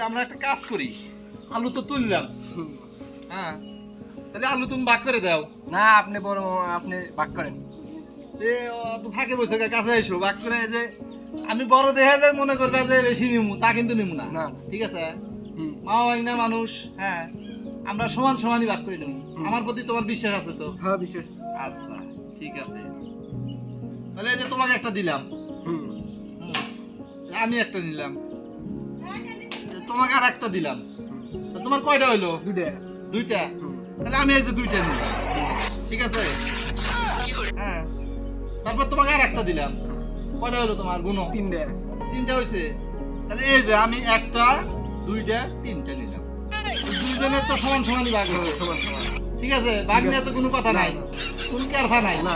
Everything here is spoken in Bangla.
আমরা একটা কাজ করি। আলু তো তুললাম। হ্যাঁ। তাহলে আলু তুমি ভাগ করে দাও। না আপনি বড় আপনি ভাগ করেন। এ তো ফাঁকে বসে গা, কাছে এসো। ভাগ করে যে আমি বড় দেখা যায় মনে করবে যে বেশি নিমু তা কিন্তু নিমু না। না। ঠিক আছে? মা হয় না মানুষ হ্যাঁ। আমরা সমান সমানই ভাগ করে নেব। আমার প্রতি তোমার বিশ্বাস আছে তো? হ্যাঁ বিশ্বাস আচ্ছা ঠিক আছে। তাহলে এই যে তোমাকে একটা দিলাম। আমি একটা নিলাম। তোমাকে আর একটা দিলাম। তোমার কয়টা হইল? দুটা দুইটা? তাহলে আমি এই যে দুইটা নিলাম। ঠিক আছে? হ্যাঁ। তারপর তোমাকে আর একটা দিলাম। কয়টা হলো তোমার গুণ তিনটা। তিনটা হয়েছে তাহলে এই যে আমি একটা দুইটা তিনটা নিলাম। দুইজনের তো সমান সমানই ভাগ হবে। সমান সমান। ঠিক আছে? ভাগ নিয়ে তো কোনো কথা নাই। কোনো কেরফা নাই। না।